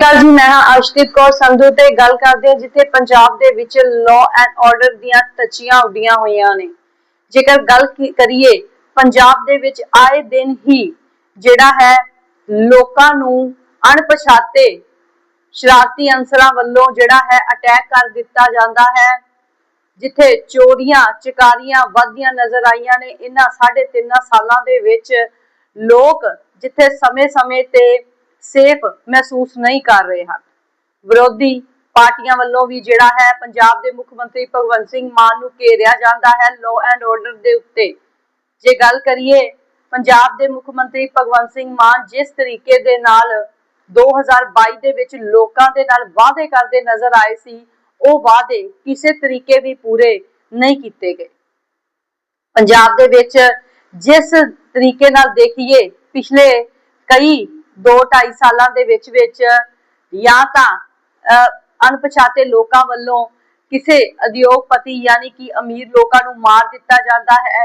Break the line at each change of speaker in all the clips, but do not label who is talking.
ਕੱਲ ਜੀ ਮੈਂ ਹਾਂ ਅਰਸ਼ਦੀਪ ਕੌਰ ਸੰਧੂ ਤੇ ਗੱਲ ਕਰਦੇ ਹਾਂ, ਜਿੱਥੇ ਪੰਜਾਬ ਦੇ ਵਿੱਚ ਲਾਅ ਐਂਡ ਆਰਡਰ ਦੀਆਂ ਤੱਚੀਆਂ ਉੱਡੀਆਂ ਹੋਈਆਂ ਨੇ। ਜੇਕਰ ਗੱਲ ਕਰੀਏ, ਪੰਜਾਬ ਦੇ ਵਿੱਚ ਆਏ ਦਿਨ ਹੀ ਜਿਹੜਾ ਹੈ, ਲੋਕਾਂ ਨੂੰ ਅਣਪਛਾਤੇ ਸ਼ਰਾਰਤੀ ਅੰਸਰਾਂ ਵੱਲੋਂ ਜਿਹੜਾ ਹੈ ਅਟੈਕ ਕਰ ਦਿੱਤਾ ਜਾਂਦਾ ਹੈ, ਜਿੱਥੇ ਚੋਰੀਆਂ, ਚਕਾਰੀਆਂ ਵੱਧਦੀਆਂ ਨਜ਼ਰ ਆਈਆਂ ਨੇ। ਇਹਨਾਂ ਸਾਢੇ ਤਿੰਨ ਸਾਲਾਂ ਦੇ ਵਿੱਚ ਲੋਕ ਜਿੱਥੇ ਸਮੇਂ-ਸਮੇਂ ਤੇ ਸੇਫ ਮਹਿਸੂਸ ਨਹੀਂ ਕਰ ਰਹੇ ਹਨ। ਵਿਰੋਧੀ ਪਾਰਟੀਆਂ ਵੱਲੋਂ ਵੀ ਜਿਹੜਾ ਹੈ ਪੰਜਾਬ ਦੇ ਮੁੱਖ ਮੰਤਰੀ ਭਗਵੰਤ ਸਿੰਘ ਮਾਨ ਨੂੰ ਘੇਰਿਆ ਜਾਂਦਾ ਹੈ ਲਾਅ ਐਂਡ ਆਰਡਰ ਦੇ ਉੱਤੇ। ਜੇ ਗੱਲ ਕਰੀਏ ਪੰਜਾਬ ਦੇ ਮੁੱਖ ਮੰਤਰੀ ਭਗਵੰਤ ਸਿੰਘ ਮਾਨ ਜਿਸ ਤਰੀਕੇ ਦੇ ਨਾਲ 2022 ਦੇ ਵਿੱਚ ਲੋਕਾਂ ਦੇ ਨਾਲ ਵਾਅਦੇ ਕਰਦੇ ਨਜ਼ਰ ਆਏ ਸੀ, ਉਹ ਵਾਅਦੇ ਕਿਸੇ ਤਰੀਕੇ ਵੀ ਪੂਰੇ ਨਹੀਂ ਕੀਤੇ ਗਏ। ਪੰਜਾਬ ਦੇ ਵਿੱਚ ਜਿਸ ਤਰੀਕੇ ਨਾਲ ਦੇਖੀਏ, ਪਿਛਲੇ ਕਈ 2-2.5 ਸਾਲਾਂ ਦੇ ਵਿੱਚ ਵਿੱਚ ਜਾਂ ਤਾਂ ਅਣਪਛਾਤੇ ਲੋਕਾਂ ਵੱਲੋਂ ਕਿਸੇ ਉਦਯੋਗਪਤੀ ਯਾਨੀ ਕਿ ਅਮੀਰ ਲੋਕਾਂ ਨੂੰ ਮਾਰ ਦਿੱਤਾ ਜਾਂਦਾ ਹੈ।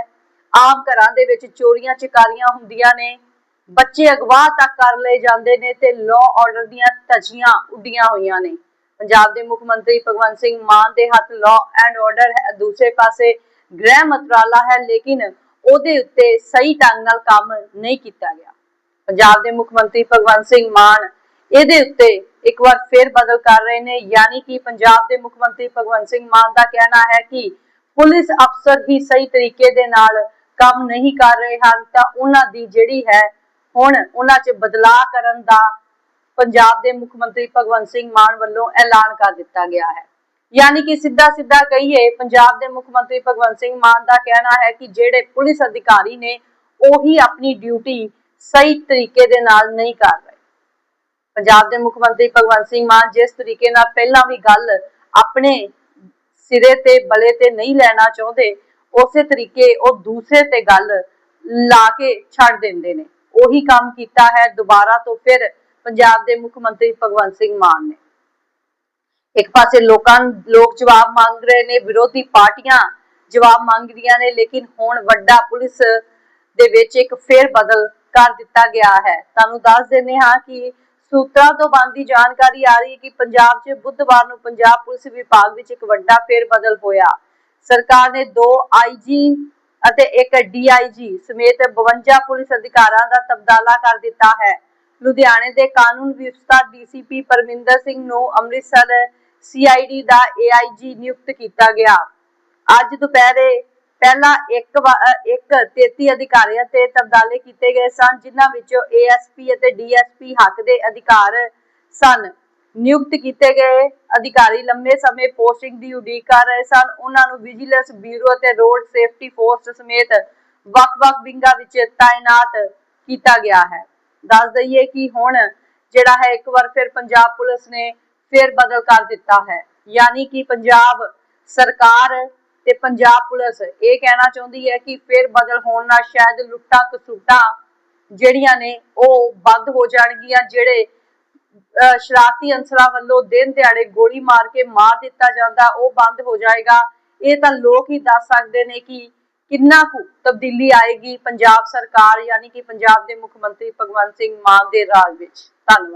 ਆਮ ਘਰਾਂ ਦੇ ਵਿੱਚ ਚੋਰੀਆਂ ਚਕਾਰੀਆਂ ਹੁੰਦੀਆਂ ਨੇ। ਬੱਚੇ ਅਗਵਾ ਤੱਕ ਕਰ ਲਏ ਜਾਂਦੇ ਨੇ ਤੇ ਲਾਅ ਆਰਡਰ ਦੀਆਂ ਧੱਜੀਆਂ ਉੱਡੀਆਂ ਹੋਈਆਂ ਨੇ। ਪੰਜਾਬ ਦੇ ਮੁੱਖ ਮੰਤਰੀ ਭਗਵੰਤ ਸਿੰਘ ਮਾਨ ਦੇ ਹੱਥ ਲਾਅ ਐਂਡ ਆਰਡਰ ਹੈ। ਦੂਸਰੇ ਪਾਸੇ ਗ੍ਰਹਿ ਮੰਤਰਾਲਾ ਹੈ, ਲੇਕਿਨ ਉਹਦੇ ਉੱਤੇ ਸਹੀ ਢੰਗ ਨਾਲ ਕੰਮ ਨਹੀਂ ਕੀਤਾ ਗਿਆ। ਪੰਜਾਬ ਦੇ ਮੁੱਖ ਮੰਤਰੀ ਭਗਵੰਤ ਸਿੰਘ ਮਾਨ ਇਹਦੇ ਉੱਤੇ ਇੱਕ ਵਾਰ ਫੇਰ ਬਦਲ ਕਰ ਰਹੇ ਨੇ, ਯਾਨੀ ਕਿ ਪੰਜਾਬ ਦੇ ਮੁੱਖ ਮੰਤਰੀ ਭਗਵੰਤ ਸਿੰਘ ਮਾਨ ਦਾ ਕਹਿਣਾ ਹੈ ਕਿ ਪੁਲਿਸ ਅਫਸਰ ਹੀ ਸਹੀ ਤਰੀਕੇ ਦੇ ਨਾਲ ਕੰਮ ਨਹੀਂ ਕਰ ਰਹੇ ਹਨ, ਤਾਂ ਉਹਨਾਂ ਦੀ ਜਿਹੜੀ ਹੈ ਹੁਣ ਉਹਨਾਂ 'ਚ ਬਦਲਾਅ ਕਰਨ ਦਾ ਪੰਜਾਬ ਦੇ ਮੁੱਖ ਮੰਤਰੀ ਭਗਵੰਤ ਸਿੰਘ ਮਾਨ ਵੱਲੋਂ ਐਲਾਨ ਕਰ ਦਿੱਤਾ ਗਿਆ ਹੈ। ਯਾਨੀ ਕਿ ਸਿੱਧਾ ਸਿੱਧਾ ਕਹੀਏ, ਪੰਜਾਬ ਦੇ ਮੁੱਖ ਮੰਤਰੀ ਭਗਵੰਤ ਸਿੰਘ ਮਾਨ ਦਾ ਕਹਿਣਾ ਹੈ ਕਿ ਜਿਹੜੇ ਪੁਲਿਸ ਅਧਿਕਾਰੀ ਨੇ ਉਹੀ ਆਪਣੀ ਡਿਊਟੀ ਸਹੀ ਤਰੀਕੇ ਦੇ ਨਾਲ ਨਹੀਂ ਕਰ ਰਹੇ। ਪੰਜਾਬ ਦੇ ਮੁੱਖ ਮੰਤਰੀ ਭਗਵੰਤ ਸਿੰਘ ਮਾਨ ਜਿਸ ਤਰੀਕੇ ਨਾਲ ਪਹਿਲਾਂ ਵੀ ਗੱਲ ਆਪਣੇ ਸਿਰੇ ਤੇ, ਬਲੇ ਤੇ ਨਹੀਂ ਲੈਣਾ ਚਾਹੁੰਦੇ, ਉਸੇ ਤਰੀਕੇ ਉਹ ਦੂਸਰੇ ਤੇ ਗੱਲ ਲਾ ਕੇ ਛੱਡ ਦਿੰਦੇ ਨੇ। ਉਹੀ ਕੰਮ ਕੀਤਾ ਹੈ ਦੁਬਾਰਾ ਤੋਂ ਫਿਰ ਪੰਜਾਬ ਦੇ ਮੁੱਖ ਮੰਤਰੀ ਭਗਵੰਤ ਸਿੰਘ ਮਾਨ ਨੇ। ਇੱਕ ਪਾਸੇ ਲੋਕਾਂ, ਲੋਕ ਜਵਾਬ ਮੰਗ ਰਹੇ ਨੇ, ਵਿਰੋਧੀ ਪਾਰਟੀਆਂ ਜਵਾਬ ਮੰਗ ਰਹੀਆਂ ਨੇ, ਲੇਕਿਨ ਹੁਣ ਵੱਡਾ ਪੁਲਿਸ ਦੇ ਵਿੱਚ ਇੱਕ ਫੇਰ ਬਦਲ ਕਰ ਦਿੱਤਾ ਗਿਆ ਹੈ। ਤੁਹਾਨੂੰ ਦੱਸ ਦਿੰਦੇ ਹਾਂ ਕਿ ਸੂਤਰਾਂ ਤੋਂ ਬਣਦੀ ਜਾਣਕਾਰੀ ਆ ਰਹੀ ਹੈ ਕਿ ਪੰਜਾਬ 'ਚ ਬੁੱਧਵਾਰ ਨੂੰ ਪੰਜਾਬ ਪੁਲਿਸ ਵਿਭਾਗ ਵਿੱਚ ਇੱਕ ਵੱਡਾ ਫੇਰ ਬਦਲ ਹੋਇਆ। ਸਰਕਾਰ ਨੇ ਦੋ ਆਈਜੀ ਅਤੇ ਇੱਕ ਡੀਆਈਜੀ ਸਮੇਤ 52 ਪੁਲਿਸ ਅਧਿਕਾਰਾਂ ਦਾ ਤਬਦਾਲਾ ਕਰ ਦਿੱਤਾ ਹੈ। ਲੁਧਿਆਣੇ ਦੇ ਕਾਨੂੰਨ ਵਿਵਸਥਾ ਡੀਸੀਪੀ ਪਰਮਿੰਦਰ ਸਿੰਘ ਨੂੰ ਅੰਮ੍ਰਿਤਸਰ ਸੀਆਈਡੀ ਦਾ ਏਆਈਜੀ ਨਿਯੁਕਤ ਕੀਤਾ ਗਿਆ। ਅੱਜ ਦੁਪਹਿਰੇ ਪਹਿਲਾਂ ਇੱਕ ਇੱਕ 33 ਅਧਿਕਾਰੀਆਂ ਤੇ ਤਬਦਾਲੇ ਕੀਤੇ ਗਏ ਸਨ, ਜਿਨ੍ਹਾਂ ਵਿੱਚੋਂ ਏਐਸਪੀ ਅਤੇ ਡੀਐਸਪੀ ਹੱਕ ਦੇ ਅਧਿਕਾਰ ਸਨ। ਨਿਯੁਕਤ ਕੀਤੇ ਗਏ ਅਧਿਕਾਰੀ ਲੰਮੇ ਸਮੇਂ ਪੋਸਟਿੰਗ ਦੀ ਉਡੀਕ ਕਰ ਰਹੇ ਸਨ। ਉਹਨਾਂ ਨੂੰ ਵਿਜੀਲੈਂਸ ਬਿਊਰੋ ਅਤੇ ਰੋਡ ਸੇਫਟੀ ਫੋਰਸ ਸਮੇਤ ਵੱਖ-ਵੱਖ ਵਿੰਗਾਂ ਵਿੱਚ ਤਾਇਨਾਤ ਕੀਤਾ ਗਿਆ ਹੈ। ਦੱਸ ਦਈਏ ਕਿ ਹੁਣ ਜਿਹੜਾ ਹੈ, ਇੱਕ ਵਾਰ ਫਿਰ ਪੰਜਾਬ ਪੁਲਿਸ ਨੇ ਫਿਰ ਬਦਲ ਕਰ ਦਿੱਤਾ ਹੈ। ਯਾਨੀ ਕਿ ਪੰਜਾਬ ਸਰਕਾਰ ਤੇ ਪੰਜਾਬ ਪੁਲਿਸ ਇਹ ਕਹਿਣਾ ਚਾਹੁੰਦੀ ਹੈ ਕਿ ਫਿਰ ਬਦਲ ਹੋਣ ਨਾਲ ਸ਼ਾਇਦ ਲੁੱਟਾਂ ਕਸੂਟਾਂ ਜਿਹੜੀਆਂ ਨੇ ਉਹ ਬੰਦ ਹੋ ਜਾਣਗੀਆਂ, ਜਿਹੜੇ ਸ਼ਰਾਰਤੀ ਅੰਸਰਾਂ ਵੱਲੋਂ ਦਿਨ ਦਿਹਾੜੇ ਗੋਲੀ ਮਾਰ ਕੇ ਮਾਰ ਦਿੱਤਾ ਜਾਂਦਾ, ਉਹ ਬੰਦ ਹੋ ਜਾਏਗਾ। ਇਹ ਤਾਂ ਲੋਕ ਹੀ ਦੱਸ ਸਕਦੇ ਨੇ ਕਿ ਕਿੰਨਾ ਕੁ ਤਬਦੀਲੀ ਆਏਗੀ ਪੰਜਾਬ ਸਰਕਾਰ, ਯਾਨੀ ਕਿ ਪੰਜਾਬ ਦੇ ਮੁੱਖ ਮੰਤਰੀ ਭਗਵੰਤ ਸਿੰਘ ਮਾਨ ਦੇ ਰਾਜ ਵਿੱਚ। ਧੰਨਵਾਦ।